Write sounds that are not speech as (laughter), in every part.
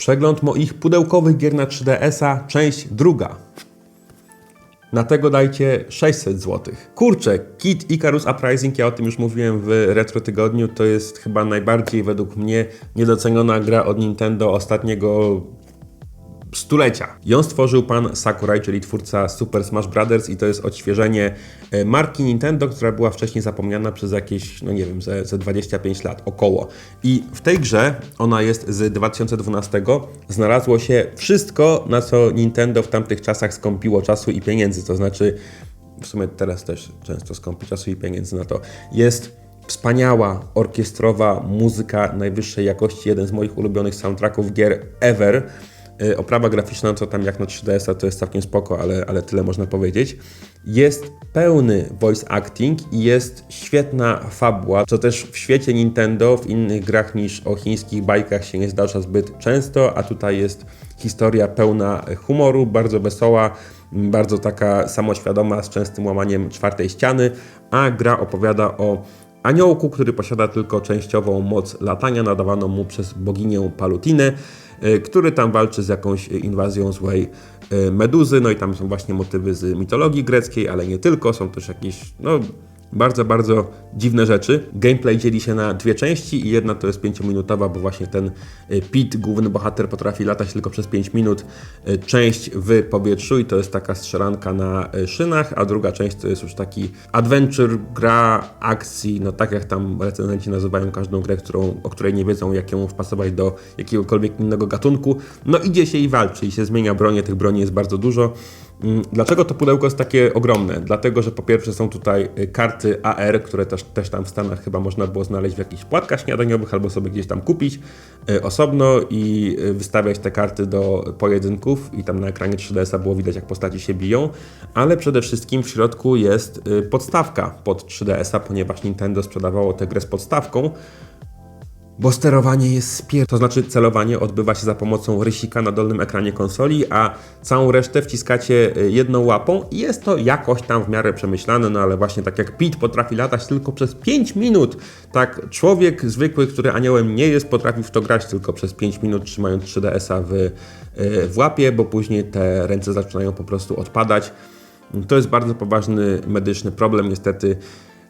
Przegląd moich pudełkowych gier na 3DS-a, część druga. Na tego dajcie 600 zł. Kurczę, Kit Icarus Uprising, ja o tym już mówiłem w Retro Tygodniu, to jest chyba najbardziej według mnie niedoceniona gra od Nintendo ostatniego stulecia. Ją stworzył pan Sakurai, czyli twórca Super Smash Bros. i to jest odświeżenie e, marki Nintendo, która była wcześniej zapomniana przez jakieś, no nie wiem, ze, ze 25 lat około. I w tej grze, ona jest z 2012, znalazło się wszystko, na co Nintendo w tamtych czasach skąpiło czasu i pieniędzy, to znaczy w sumie teraz też często skąpi czasu i pieniędzy na to. Jest wspaniała orkiestrowa muzyka najwyższej jakości, jeden z moich ulubionych soundtracków gier ever. Y, Oprawa graficzna, co tam jak na 3DS-a, to jest całkiem spoko, ale, ale tyle można powiedzieć. Jest pełny voice acting i jest świetna fabuła, co też w świecie Nintendo, w innych grach niż o chińskich bajkach się nie zdarza zbyt często, a tutaj jest historia pełna humoru, bardzo wesoła, bardzo taka samoświadoma, z częstym łamaniem czwartej ściany, a gra opowiada o aniołku, który posiada tylko częściową moc latania nadawaną mu przez boginię Palutinę, który tam walczy z jakąś inwazją złej y, meduzy. No i tam są właśnie motywy z mitologii greckiej, ale nie tylko, są też jakieś, no bardzo, bardzo dziwne rzeczy. Gameplay dzieli się na dwie części i jedna to jest 5-minutowa, bo właśnie ten y, Pete, główny bohater, potrafi latać tylko przez 5 minut. Y, Część w powietrzu i to jest taka strzelanka na y, szynach, a druga część to jest już taki adventure, gra akcji, no tak jak tam recenzenci nazywają każdą grę, którą, o której nie wiedzą, jak ją wpasować do jakiegokolwiek innego gatunku. No idzie się i walczy i się zmienia bronię, tych broni jest bardzo dużo. Mm, Dlaczego to pudełko jest takie ogromne? Dlatego, że po pierwsze są tutaj y, karty AR, które też, też tam w Stanach chyba można było znaleźć w jakichś płatkach śniadaniowych albo sobie gdzieś tam kupić y, osobno i y, wystawiać te karty do pojedynków i tam na ekranie 3DS-a było widać jak postaci się biją, ale przede wszystkim w środku jest podstawka pod 3DS-a, ponieważ Nintendo sprzedawało tę grę z podstawką, bo sterowanie jest spier... To znaczy celowanie odbywa się za pomocą rysika na dolnym ekranie konsoli, a całą resztę wciskacie y, jedną łapą i jest to jakoś tam w miarę przemyślane, no ale właśnie tak jak Pete potrafi latać tylko przez 5 minut, tak człowiek zwykły, który aniołem nie jest, potrafi w to grać tylko przez 5 minut, trzymając 3DS-a w, y, w łapie, bo później te ręce zaczynają po prostu odpadać. To jest bardzo poważny medyczny problem, niestety.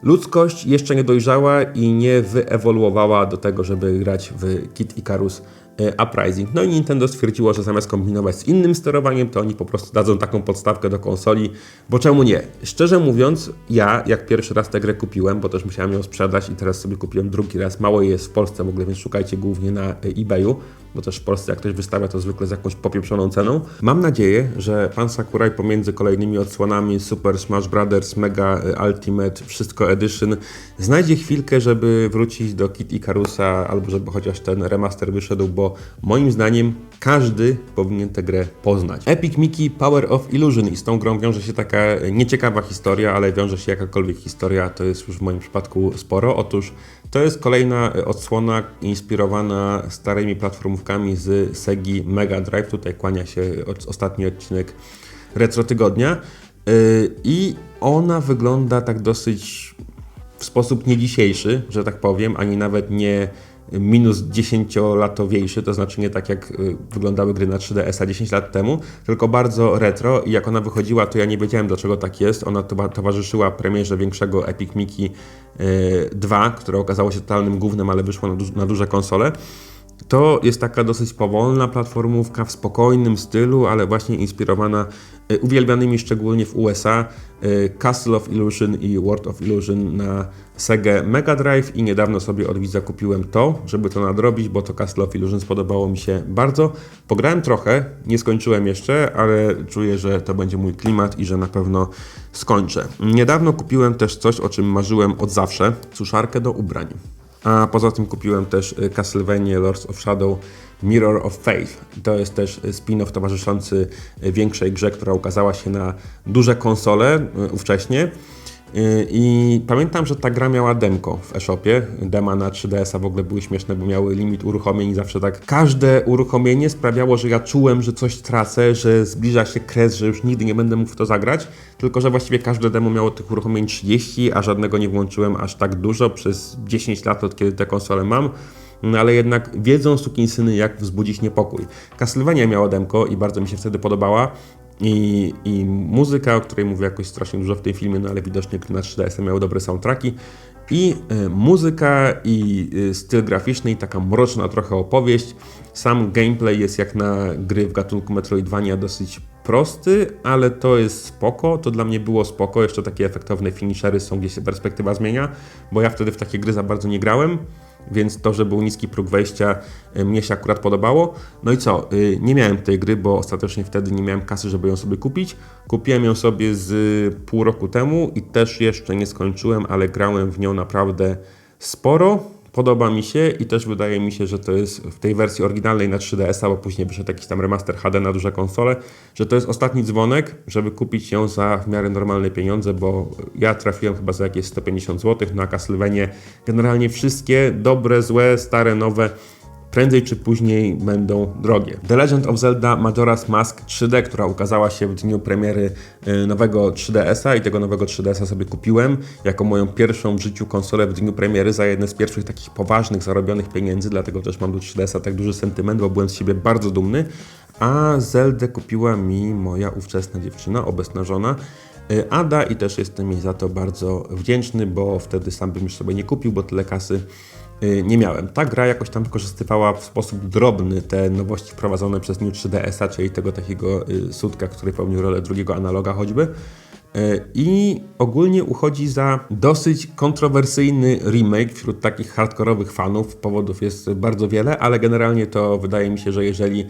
Ludzkość jeszcze nie dojrzała i nie wyewoluowała do tego, żeby grać w Kit Icarus e, Uprising. No i Nintendo stwierdziło, że zamiast kombinować z innym sterowaniem, to oni po prostu dadzą taką podstawkę do konsoli, bo czemu nie? Szczerze mówiąc, ja jak pierwszy raz tę grę kupiłem, bo też musiałem ją sprzedać i teraz sobie kupiłem drugi raz, mało jej jest w Polsce w ogóle, więc szukajcie głównie na e, eBayu, bo też w Polsce jak ktoś wystawia to zwykle z jakąś popieprzoną ceną. Mam nadzieję, że pan Sakurai pomiędzy kolejnymi odsłonami Super Smash Bros. Mega e, Ultimate Wszystko Edition znajdzie chwilkę, żeby wrócić do Kit Icarusa albo żeby chociaż ten remaster wyszedł, bo moim zdaniem każdy powinien tę grę poznać. Epic Mickey Power of Illusion i z tą grą wiąże się taka nieciekawa historia, ale wiąże się jakakolwiek historia, to jest już w moim przypadku sporo. Otóż to jest kolejna e, odsłona inspirowana starymi platformówkami z Segi Mega Drive. Tutaj kłania się od- ostatni odcinek Retro Tygodnia. Yy, I ona wygląda tak dosyć w sposób nie dzisiejszy, że tak powiem, ani nawet nie minus 10-latowiejszy, to znaczy nie tak jak y, wyglądały gry na 3DS-a 10 lat temu, tylko bardzo retro i jak ona wychodziła, to ja nie wiedziałem dlaczego tak jest. Ona towa- towarzyszyła premierze większego Epic Mickey y, 2, które okazało się totalnym głównym, ale wyszło na, duż- na duże konsole. To jest taka dosyć powolna platformówka w spokojnym stylu, ale właśnie inspirowana y, uwielbianymi szczególnie w USA y, Castle of Illusion i World of Illusion na Sega Mega Drive i niedawno sobie od widza kupiłem to, żeby to nadrobić, bo to Castle of Illusion spodobało mi się bardzo. Pograłem trochę, nie skończyłem jeszcze, ale czuję, że to będzie mój klimat i że na pewno skończę. Niedawno kupiłem też coś, o czym marzyłem od zawsze, suszarkę do ubrań. A poza tym kupiłem też y, Castlevania Lords of Shadow Mirror of Faith. To jest też spin-off towarzyszący y, większej grze, która ukazała się na duże konsole y, ówcześnie. Y, I pamiętam, że ta gra miała demko w e-shopie. Dema na 3DS-a w ogóle były śmieszne, bo miały limit uruchomień i zawsze tak. Każde uruchomienie sprawiało, że ja czułem, że coś tracę, że zbliża się kres, że już nigdy nie będę mógł w to zagrać. Tylko, że właściwie każde demo miało tych uruchomień 30, a żadnego nie włączyłem aż tak dużo przez 10 lat, od kiedy tę konsolę mam. no ale jednak wiedzą sukinsyny jak wzbudzić niepokój. Castlevania miała demko i bardzo mi się wtedy podobała. I, I muzyka, o której mówię jakoś strasznie dużo w tym filmie, no ale widocznie gry na 3DS miały dobre soundtracki. I y, muzyka i y, styl graficzny i taka mroczna trochę opowieść. Sam gameplay jest jak na gry w gatunku Metroidvania dosyć prosty, ale to jest spoko, to dla mnie było spoko, jeszcze takie efektowne finishery są, gdzie się perspektywa zmienia, bo ja wtedy w takie gry za bardzo nie grałem, więc to, że był niski próg wejścia, y, mnie się akurat podobało. No i co, y, nie miałem tej gry, bo ostatecznie wtedy nie miałem kasy, żeby ją sobie kupić. Kupiłem ją sobie z pół roku temu i też jeszcze nie skończyłem, ale grałem w nią naprawdę sporo. Podoba mi się i też wydaje mi się, że to jest w tej wersji oryginalnej na 3DS, bo później wyszedł jakiś tam remaster HD na duże konsole, że to jest ostatni dzwonek, żeby kupić ją za w miarę normalne pieniądze, bo ja trafiłem chyba za jakieś 150 zł na Castlevania. Generalnie wszystkie dobre, złe, stare, nowe prędzej czy później będą drogie. The Legend of Zelda Majora's Mask 3D, która ukazała się w dniu premiery y, nowego 3DS-a i tego nowego 3DS-a sobie kupiłem jako moją pierwszą w życiu konsolę w dniu premiery za jedne z pierwszych takich poważnych zarobionych pieniędzy, dlatego też mam do 3DS-a tak duży sentyment, bo byłem z siebie bardzo dumny. A Zeldę kupiła mi moja ówczesna dziewczyna, obecna żona. y, Ada i też jestem jej za to bardzo wdzięczny, bo wtedy sam bym już sobie nie kupił, bo tyle kasy nie miałem. Ta gra jakoś tam wykorzystywała w sposób drobny te nowości wprowadzone przez New 3DS-a, czyli tego takiego y, sutka, który pełnił rolę drugiego analoga choćby. Y, I ogólnie uchodzi za dosyć kontrowersyjny remake wśród takich hardkorowych fanów. Powodów jest bardzo wiele, ale generalnie to wydaje mi się, że jeżeli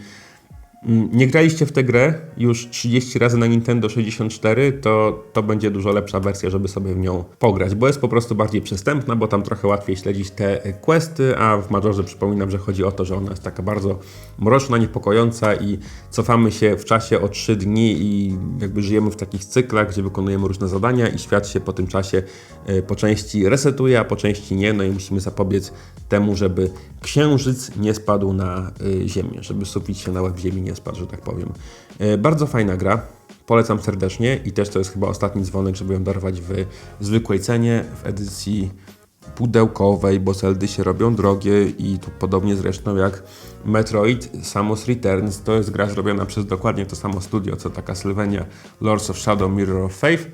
nie graliście w tę grę już 30 razy na Nintendo 64, to to będzie dużo lepsza wersja, żeby sobie w nią pograć, bo jest po prostu bardziej przystępna, bo tam trochę łatwiej śledzić te questy, a w Majorze przypominam, że chodzi o to, że ona jest taka bardzo mroczna, niepokojąca i cofamy się w czasie o 3 dni i jakby żyjemy w takich cyklach, gdzie wykonujemy różne zadania i świat się po tym czasie e, po części resetuje, a po części nie, no i musimy zapobiec temu, żeby księżyc nie spadł na y, ziemię, żeby sufit się na łeb ziemi nie spadł, że tak powiem. Y, Bardzo fajna gra, polecam serdecznie i też to jest chyba ostatni dzwonek, żeby ją darować w zwykłej cenie, w edycji pudełkowej, bo Zeldy się robią drogie i tu podobnie zresztą jak Metroid Samus Returns, to jest gra zrobiona przez dokładnie to samo studio, co taka Sylvania Lords of Shadow Mirror of Faith.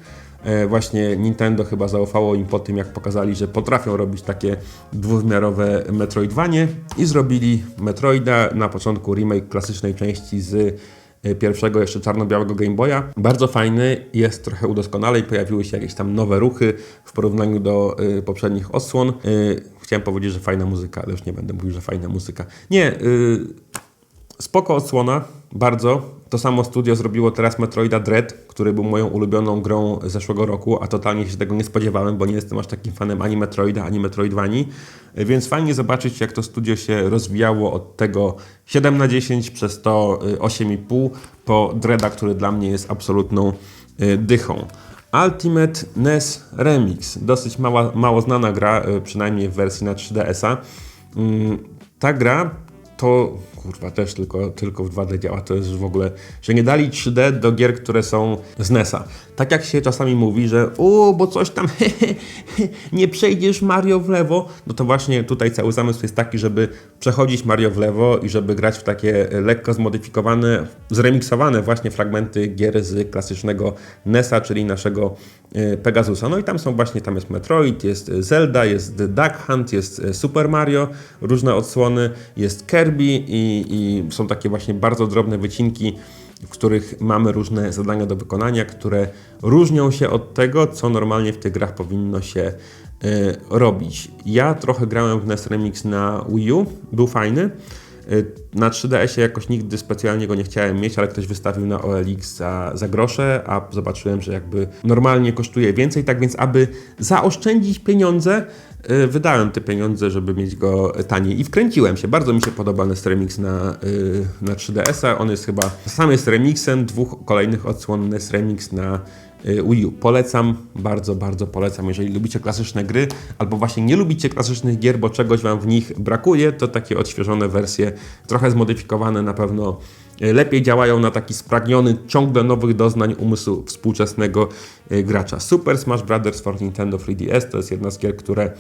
E, Właśnie Nintendo chyba zaufało im po tym, jak pokazali, że potrafią robić takie dwuwymiarowe Metroidvanie i zrobili Metroida, na początku remake klasycznej części z e, pierwszego jeszcze czarno-białego Game Boya. Bardzo fajny, jest trochę udoskonalej, pojawiły się jakieś tam nowe ruchy w porównaniu do y, poprzednich odsłon. Y, chciałem powiedzieć, że fajna muzyka, ale już nie będę mówił, że fajna muzyka. Nie, y, spoko odsłona, bardzo. To samo studio zrobiło teraz Metroida Dread, który był moją ulubioną grą zeszłego roku, a totalnie się tego nie spodziewałem, bo nie jestem aż takim fanem ani Metroida, ani Metroidvanii. Więc fajnie zobaczyć, jak to studio się rozwijało od tego 7 na 10 przez to y, 8,5 po Dreada, który dla mnie jest absolutną y, dychą. Ultimate NES Remix. Dosyć mała, mało znana gra, y, przynajmniej w wersji na 3DS-a. Mm, Ta gra to kurwa też tylko, tylko w 2D działa. To jest w ogóle, że nie dali 3D do gier, które są z NES-a. Tak jak się czasami mówi, że o, bo coś tam (laughs) nie przejdziesz Mario w lewo, no to właśnie tutaj cały zamysł jest taki, żeby przechodzić Mario w lewo i żeby grać w takie lekko zmodyfikowane, zremiksowane właśnie fragmenty gier z klasycznego NES-a, czyli naszego Pegasusa. No i tam są właśnie, tam jest Metroid, jest Zelda, jest Duck Hunt, jest e, Super Mario, różne odsłony, jest Kirby i, i są takie właśnie bardzo drobne wycinki, w których mamy różne zadania do wykonania, które różnią się od tego, co normalnie w tych grach powinno się e, robić. Ja trochę grałem w NES Remix na Wii U, był fajny. E, Na 3DS-ie jakoś nigdy specjalnie go nie chciałem mieć, ale ktoś wystawił na OLX za, za grosze, a zobaczyłem, że jakby normalnie kosztuje więcej, tak więc aby zaoszczędzić pieniądze, y, wydałem te pieniądze, żeby mieć go taniej i wkręciłem się. Bardzo mi się podoba NES Remix na, y, na 3DS-a. On jest chyba, sam jest remixem dwóch kolejnych odsłon NES Remix na y, Wii U. Polecam, bardzo, bardzo polecam. Jeżeli lubicie klasyczne gry, albo właśnie nie lubicie klasycznych gier, bo czegoś Wam w nich brakuje, to takie odświeżone wersje, trochę zmodyfikowane na pewno y, lepiej działają na taki spragniony ciągle nowych doznań umysłu współczesnego y, gracza. Super Smash Bros. for Nintendo 3DS to jest jedna z gier, które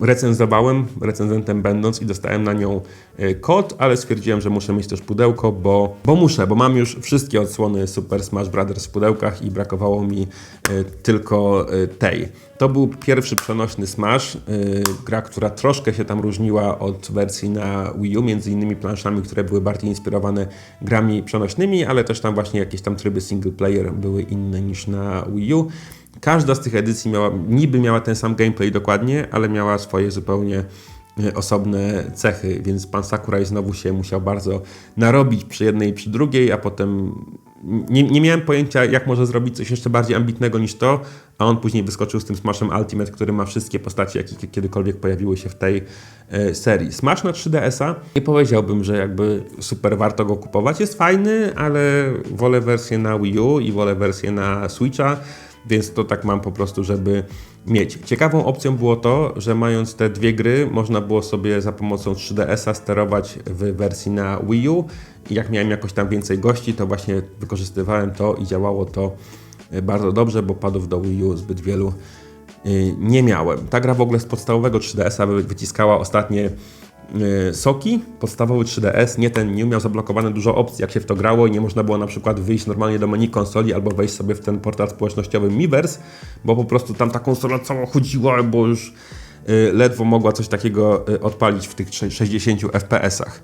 recenzowałem, recenzentem będąc i dostałem na nią e, kod, ale stwierdziłem, że muszę mieć też pudełko, bo, bo muszę, bo mam już wszystkie odsłony Super Smash Bros. w pudełkach i brakowało mi e, tylko e, tej. To był pierwszy przenośny Smash, gra, która troszkę się tam różniła od wersji na Wii U, między innymi planszami, które były bardziej inspirowane grami przenośnymi, ale też tam właśnie jakieś tam tryby single player były inne niż na Wii U. Każda z tych edycji miała, niby miała ten sam gameplay dokładnie, ale miała swoje zupełnie e, osobne cechy, więc pan Sakurai znowu się musiał bardzo narobić przy jednej i przy drugiej, a potem nie, nie miałem pojęcia, jak może zrobić coś jeszcze bardziej ambitnego niż to, a on później wyskoczył z tym Smashem Ultimate, który ma wszystkie postacie, jakie kiedykolwiek pojawiły się w tej e, serii. Smash na 3DS-a nie powiedziałbym, że jakby super warto go kupować. Jest fajny, ale wolę wersję na Wii U i wolę wersję na Switcha więc to tak mam po prostu, żeby mieć. Ciekawą opcją było to, że mając te dwie gry, można było sobie za pomocą 3DS-a sterować w wersji na Wii U i jak miałem jakoś tam więcej gości, to właśnie wykorzystywałem to i działało to e, bardzo dobrze, bo padów do Wii U zbyt wielu e, nie miałem. Ta gra w ogóle z podstawowego 3DS-a wyciskała ostatnie soki, podstawowy 3DS, nie ten New miał zablokowane dużo opcji, jak się w to grało i nie można było na przykład wyjść normalnie do menu konsoli albo wejść sobie w ten portal społecznościowy Miiverse, bo po prostu tam ta konsola cała chodziła, bo już y, ledwo mogła coś takiego y, odpalić w tych 60 FPS-ach.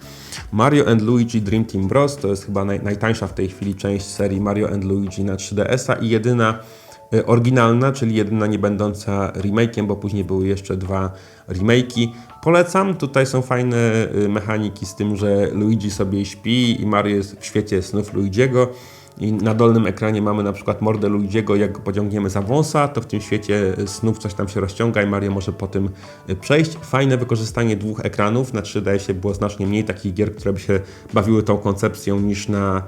Mario and Luigi Dream Team Bros. to jest chyba naj, najtańsza w tej chwili część serii Mario and Luigi na 3DS-a i jedyna Y, oryginalna, czyli jedyna nie będąca remake'iem, bo później były jeszcze dwa remake'i. Polecam, tutaj są fajne y, mechaniki z tym, że Luigi sobie śpi i Mario jest w świecie snów Luigiego. I na dolnym ekranie mamy na przykład mordę Luigiego, jak go pociągniemy za wąsa, to w tym świecie snów coś tam się rozciąga i Mario może po tym y, przejść. Fajne wykorzystanie dwóch ekranów. Na 3DS było znacznie mniej takich gier, które by się bawiły tą koncepcją niż na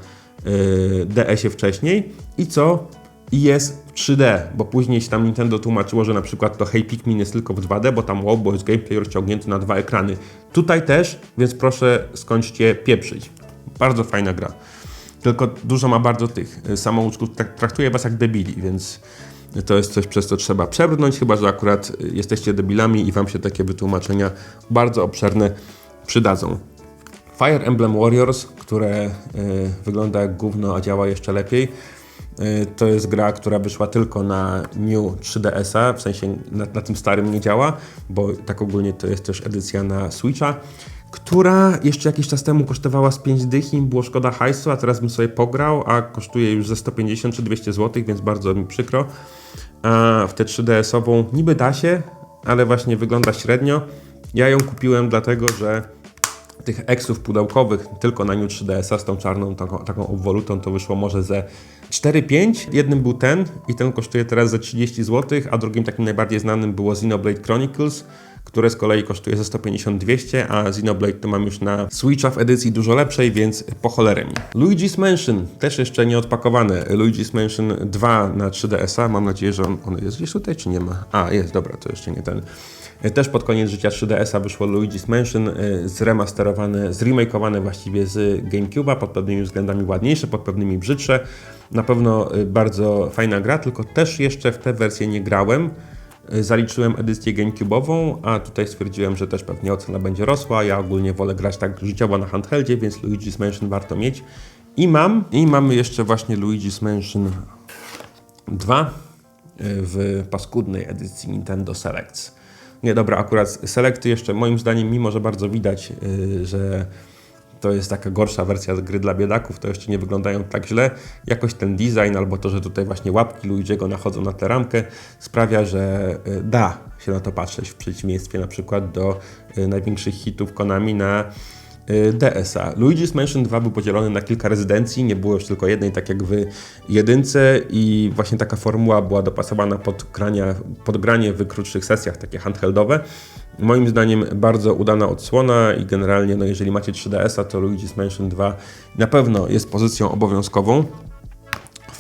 yy, DS-ie wcześniej. I co? I jest w 3D, bo później się tam Nintendo tłumaczyło, że na przykład to Hey Pikmin jest tylko w 2D, bo tam wow, bo jest gameplay rozciągnięty na dwa ekrany. Tutaj też, więc proszę skończcie pieprzyć. Bardzo fajna gra. Tylko dużo ma bardzo tych samouczków, tak traktuje was jak debili, więc to jest coś, przez co trzeba przebrnąć, chyba że akurat jesteście debilami i wam się takie wytłumaczenia bardzo obszerne przydadzą. Fire Emblem Warriors, które y, wygląda jak gówno, a działa jeszcze lepiej. Y, to jest gra, która wyszła tylko na New 3DS-a, w sensie na, na, tym starym nie działa, bo tak ogólnie to jest też edycja na Switcha, która jeszcze jakiś czas temu kosztowała z 5 dych było szkoda hajsu, a teraz bym sobie pograł, a kosztuje już ze 150 czy 200 zł, więc bardzo mi przykro. A w tę 3DS-ową niby da się, ale właśnie wygląda średnio. Ja ją kupiłem dlatego, że tych eksów pudełkowych tylko na New 3DS-a z tą czarną taką, taką obwolutą to wyszło może ze 4-5. Jednym był ten i ten kosztuje teraz za 30 zł, a drugim takim najbardziej znanym było Xenoblade Chronicles, które z kolei kosztuje za 150-200, a Xenoblade to mam już na Switcha w edycji dużo lepszej, więc po cholerę mi. Luigi's Mansion, też jeszcze nie odpakowane. Luigi's Mansion 2 na 3DS-a, mam nadzieję, że on, on jest gdzieś tutaj, czy nie ma? A, jest, dobra, to jeszcze nie ten. Też pod koniec życia 3DS-a wyszło Luigi's Mansion, e, zremasterowane, zremakeowane właściwie z GameCube'a, pod pewnymi względami ładniejsze, pod pewnymi brzydsze. Na pewno e, bardzo fajna gra, tylko też jeszcze w tę wersję nie grałem. Zaliczyłem edycję GameCube'ową, a tutaj stwierdziłem, że też pewnie ocena będzie rosła. Ja ogólnie wolę grać tak życiowo na handheldzie, więc Luigi's Mansion warto mieć. I mam, i mamy jeszcze właśnie Luigi's Mansion 2 w paskudnej edycji Nintendo Selects. Nie, dobra, akurat selekty jeszcze moim zdaniem, mimo że bardzo widać, że to jest taka gorsza wersja gry dla biedaków, to jeszcze nie wyglądają tak źle. Jakoś ten design, albo to, że tutaj właśnie łapki Luigiego nachodzą na tę ramkę, sprawia, że yy, da się na to patrzeć w przeciwieństwie na przykład do yy, największych hitów Konami na Y, DS-a. Luigi's Mansion 2 był podzielony na kilka rezydencji, nie było już tylko jednej, tak jak w jedynce i właśnie taka formuła była dopasowana pod, grania, pod granie w krótszych sesjach, takie handheldowe. Moim zdaniem bardzo udana odsłona i generalnie, no jeżeli macie 3DS-a, to Luigi's Mansion 2 na pewno jest pozycją obowiązkową.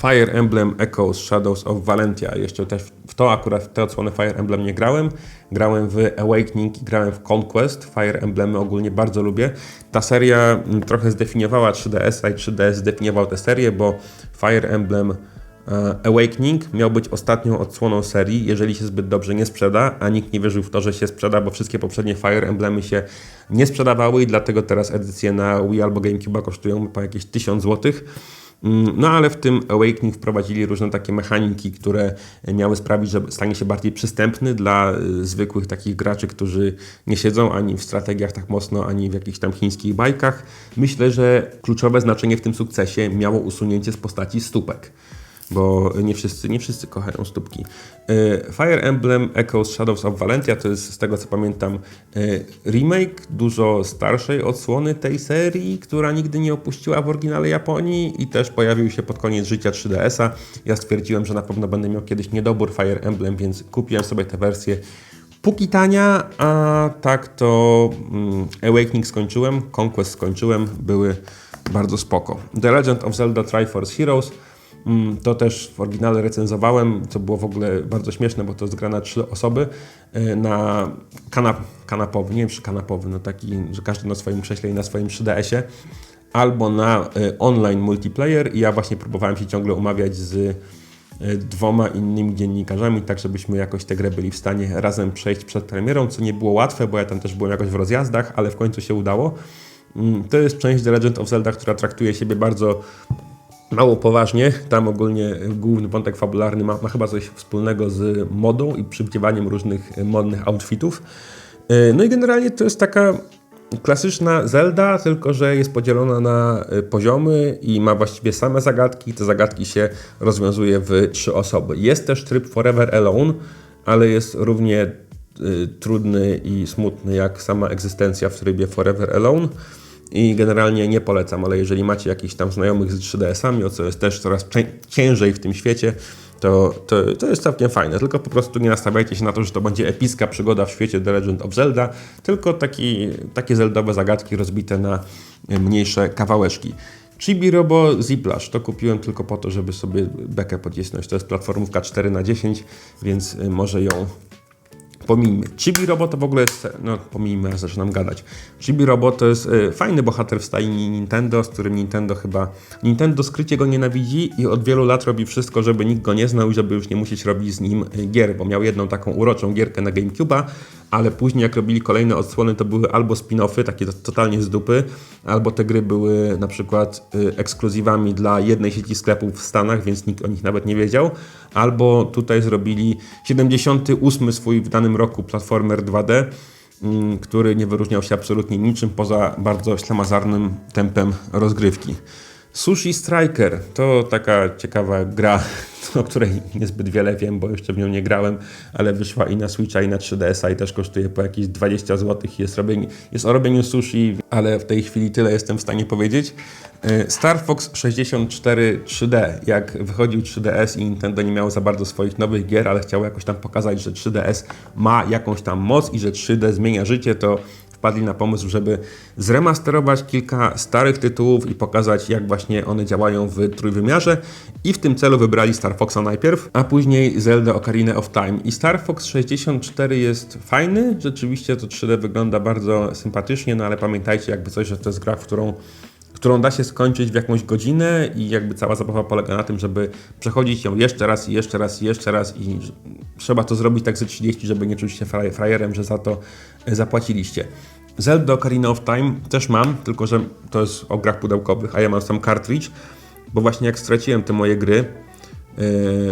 Fire Emblem Echoes Shadows of Valentia. Jeszcze też w to akurat w te odsłony Fire Emblem nie grałem. Grałem w Awakening i grałem w Conquest. Fire Emblemy ogólnie bardzo lubię. Ta seria mm, trochę zdefiniowała 3DS, a i 3DS zdefiniował tę serię, bo Fire Emblem Awakening miał być ostatnią odsłoną serii, jeżeli się zbyt dobrze nie sprzeda, a nikt nie wierzył w to, że się sprzeda, bo wszystkie poprzednie Fire Emblemy się nie sprzedawały i dlatego teraz edycje na Wii albo GameCube kosztują po jakieś 1000 zł. Mm, No ale w tym Awakening wprowadzili różne takie mechaniki, które miały sprawić, że stanie się bardziej przystępny dla y, zwykłych takich graczy, którzy nie siedzą ani w strategiach tak mocno, ani w jakichś tam chińskich bajkach. Myślę, że kluczowe znaczenie w tym sukcesie miało usunięcie z postaci stópek bo nie wszyscy, nie wszyscy kochają stópki. Y, Fire Emblem Echoes Shadows of Valentia to jest z tego co pamiętam y, remake dużo starszej odsłony tej serii, która nigdy nie opuściła w oryginale Japonii i też pojawił się pod koniec życia 3DS-a. Ja stwierdziłem, że na pewno będę miał kiedyś niedobór Fire Emblem, więc kupiłem sobie tę wersję póki tania, a tak to mm, Awakening skończyłem, Conquest skończyłem, były bardzo spoko. The Legend of Zelda Triforce Heroes To też w oryginale recenzowałem, co było w ogóle bardzo śmieszne, bo to jest gra na trzy osoby y, na kanap kanapowy, nie wiem czy kanapowy, no taki, że każdy na swoim krześle i na swoim 3DS-ie, albo na y, online multiplayer i ja właśnie próbowałem się ciągle umawiać z y, dwoma innymi dziennikarzami, tak żebyśmy jakoś tę grę byli w stanie razem przejść przed premierą, co nie było łatwe, bo ja tam też byłem jakoś w rozjazdach, ale w końcu się udało. Mm, To jest część The Legend of Zelda, która traktuje siebie bardzo mało poważnie. Tam ogólnie główny wątek fabularny ma, ma chyba coś wspólnego z modą i przywdziewaniem różnych modnych outfitów. E, No i generalnie to jest taka klasyczna Zelda, tylko że jest podzielona na e, poziomy i ma właściwie same zagadki. Te zagadki się rozwiązuje w trzy osoby. Jest też tryb Forever Alone, ale jest równie y, trudny i smutny jak sama egzystencja w trybie Forever Alone i generalnie nie polecam, ale jeżeli macie jakichś tam znajomych z 3DS-ami, o co jest też coraz cię- ciężej w tym świecie, to, to, to jest całkiem fajne. Tylko po prostu nie nastawiajcie się na to, że to będzie epicka przygoda w świecie The Legend of Zelda, tylko taki, takie zeldowe zagadki rozbite na e, mniejsze kawałeczki. Chibi Robo Ziplash to kupiłem tylko po to, żeby sobie bekę podcisnąć. To jest platformówka 4 na 10 więc y, może ją Pomijmy. Chibi Robo to w ogóle jest. No, pomijmy, ja zaczynam gadać. Chibi Robo to jest y, fajny bohater w stajni Nintendo, z którym Nintendo chyba. Nintendo skrycie go nienawidzi i od wielu lat robi wszystko, żeby nikt go nie znał i żeby już nie musieć robić z nim y, gier, bo miał jedną taką uroczą gierkę na GameCube'a, ale później jak robili kolejne odsłony, to były albo spin-offy, takie to- totalnie z dupy, albo te gry były na przykład y, ekskluzywami dla jednej sieci sklepów w Stanach, więc nikt o nich nawet nie wiedział, albo tutaj zrobili 78 swój w danym roku platformer 2D, mm, który nie wyróżniał się absolutnie niczym poza bardzo ślamazarnym tempem rozgrywki. Sushi Striker to taka ciekawa gra, (laughs) o której niezbyt wiele wiem, bo jeszcze w nią nie grałem, ale wyszła i na Switcha, i na 3DS-a i też kosztuje po jakieś 20 zł. Jest, robienie, jest o robieniu sushi, ale w tej chwili tyle jestem w stanie powiedzieć. Y, Star Fox 64 3D. Jak wychodził 3DS i Nintendo nie miało za bardzo swoich nowych gier, ale chciało jakoś tam pokazać, że 3DS ma jakąś tam moc i że 3D zmienia życie, to wpadli na pomysł, żeby zremasterować kilka starych tytułów i pokazać, jak właśnie one działają w trójwymiarze. I w tym celu wybrali Star Foxa najpierw, a później Zelda Ocarina of Time. I Star Fox 64 jest fajny, rzeczywiście to 3D wygląda bardzo sympatycznie, no ale pamiętajcie jakby coś, że to jest gra, w którą którą da się skończyć w jakąś godzinę i jakby cała zabawa polega na tym, żeby przechodzić ją jeszcze raz i jeszcze raz i jeszcze raz i trzeba to zrobić tak ze 30, żeby nie czuć się fraj- frajerem, że za to zapłaciliście. Zelda Ocarina of Time też mam, tylko że to jest o grach pudełkowych, a ja mam sam cartridge, bo właśnie jak straciłem te moje gry, e,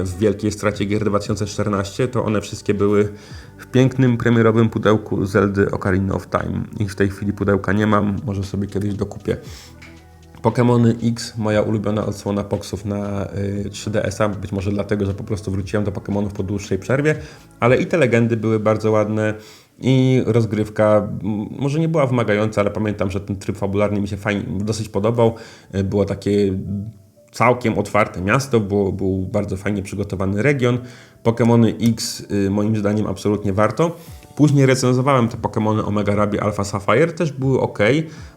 w wielkiej stracie gier 2014, to one wszystkie były w pięknym, premierowym pudełku Zeldy Ocarina of Time. I w tej chwili pudełka nie mam, może sobie kiedyś dokupię. Pokémony X, moja ulubiona odsłona Poxów na y, 3DS-a, być może dlatego, że po prostu wróciłem do Pokémonów po dłuższej przerwie, ale i te legendy były bardzo ładne i rozgrywka może nie była wymagająca, ale pamiętam, że ten tryb fabularny mi się fajnie, dosyć podobał. Y, Było takie całkiem otwarte miasto, było, był bardzo fajnie przygotowany region. Pokémony X y, moim zdaniem absolutnie warto. Później recenzowałem te Pokémony Omega Ruby Alpha Sapphire, też były ok.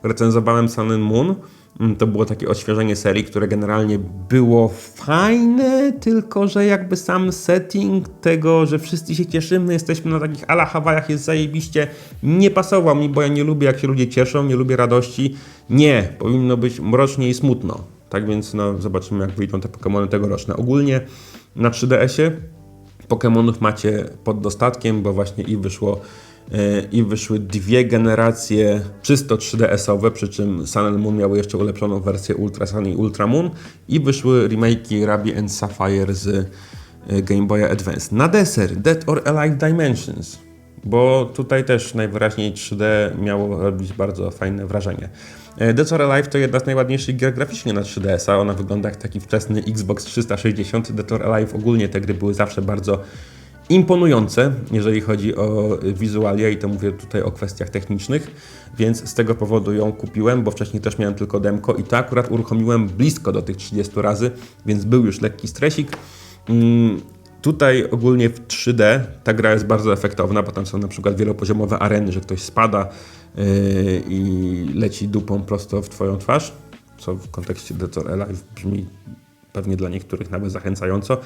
Recenzowałem Sun and Moon. Mm, To było takie odświeżenie serii, które generalnie było fajne, tylko że jakby sam setting tego, że wszyscy się cieszymy, jesteśmy na takich ala Hawajach, jest zajebiście, nie pasował mi, bo ja nie lubię jak się ludzie cieszą, nie lubię radości. Nie, powinno być mrocznie i smutno. Tak więc no, zobaczymy, jak wyjdą te Pokémony tegoroczne. Ogólnie na 3DS-ie Pokémonów macie pod dostatkiem, bo właśnie i wyszło i wyszły dwie generacje czysto 3DS-owe, przy czym Sun Moon miały jeszcze ulepszoną wersję Ultra Sun i Ultra Moon i wyszły remake'i Ruby and Sapphire z e, Game Boya Advance. Na deser Dead or Alive Dimensions, bo tutaj też najwyraźniej 3D miało robić bardzo fajne wrażenie. E, Dead or Alive to jedna z najładniejszych gier graficznie na 3DS-a. Ona wygląda jak taki wczesny Xbox 360. Dead or Alive ogólnie te gry były zawsze bardzo imponujące, jeżeli chodzi o wizualia i to mówię tutaj o kwestiach technicznych, więc z tego powodu ją kupiłem, bo wcześniej też miałem tylko demko i to akurat uruchomiłem blisko do tych 30 razy, więc był już lekki stresik. Mm, Tutaj ogólnie w 3D ta gra jest bardzo efektowna, bo tam są na przykład wielopoziomowe areny, że ktoś spada yy, i leci dupą prosto w twoją twarz, co w kontekście Dead or Alive brzmi pewnie dla niektórych nawet zachęcająco.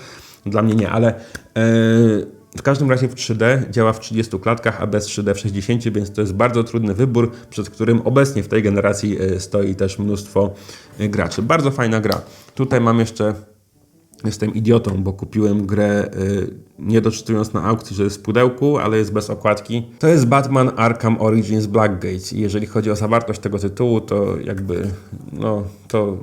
Dla mnie nie, ale yy, w każdym razie w 3D działa w 30 klatkach, a bez 3D w 60, więc to jest bardzo trudny wybór, przed którym obecnie w tej generacji yy, stoi też mnóstwo yy, graczy. Bardzo fajna gra. Tutaj mam jeszcze Jestem idiotą, bo kupiłem grę y, nie doczytując na aukcji, że jest w pudełku, ale jest bez okładki. To jest Batman Arkham Origins Blackgate i jeżeli chodzi o zawartość tego tytułu, to jakby, no, to,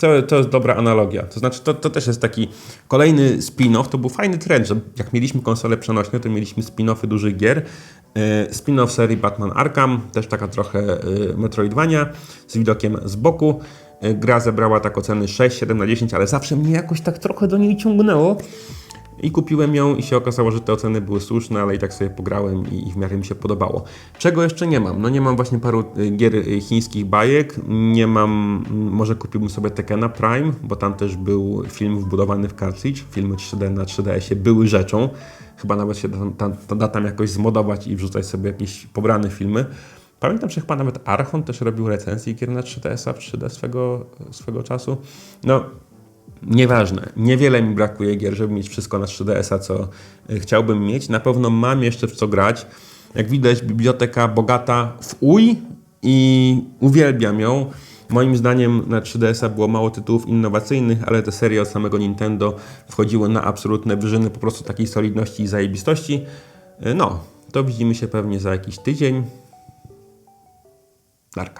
to, to jest dobra analogia. To znaczy, to, to też jest taki kolejny spin-off, to był fajny trend, że jak mieliśmy konsolę przenośną, to mieliśmy spin-offy dużych gier. Y, Spin-off serii Batman Arkham, też taka trochę y, Metroidvania z widokiem z boku. Y, Gra zebrała tak oceny 6, 7 na 10, ale zawsze mnie jakoś tak trochę do niej ciągnęło. I kupiłem ją i się okazało, że te oceny były słuszne, ale i tak sobie pograłem i, i w miarę mi się podobało. Czego jeszcze nie mam? No nie mam właśnie paru y, gier y, chińskich bajek, nie mam, mm, może kupiłbym sobie Tekena Prime, bo tam też był film wbudowany w cartridge, filmy 3D na 3DS-ie były rzeczą. Chyba nawet się tam, tam, da tam jakoś zmodować i wrzucać sobie jakieś pobrane filmy. Pamiętam, że chyba nawet Archon też robił recenzję gier na 3DS-a w 3D swego, swego czasu. No, nieważne. Niewiele mi brakuje gier, żeby mieć wszystko na 3DS-a, co y, chciałbym mieć. Na pewno mam jeszcze w co grać. Jak widać, biblioteka bogata w uj i uwielbiam ją. Moim zdaniem na 3DS-a było mało tytułów innowacyjnych, ale te serie od samego Nintendo wchodziły na absolutne wyżyny po prostu takiej solidności i zajebistości. Y, No, to widzimy się pewnie za jakiś tydzień. Narka.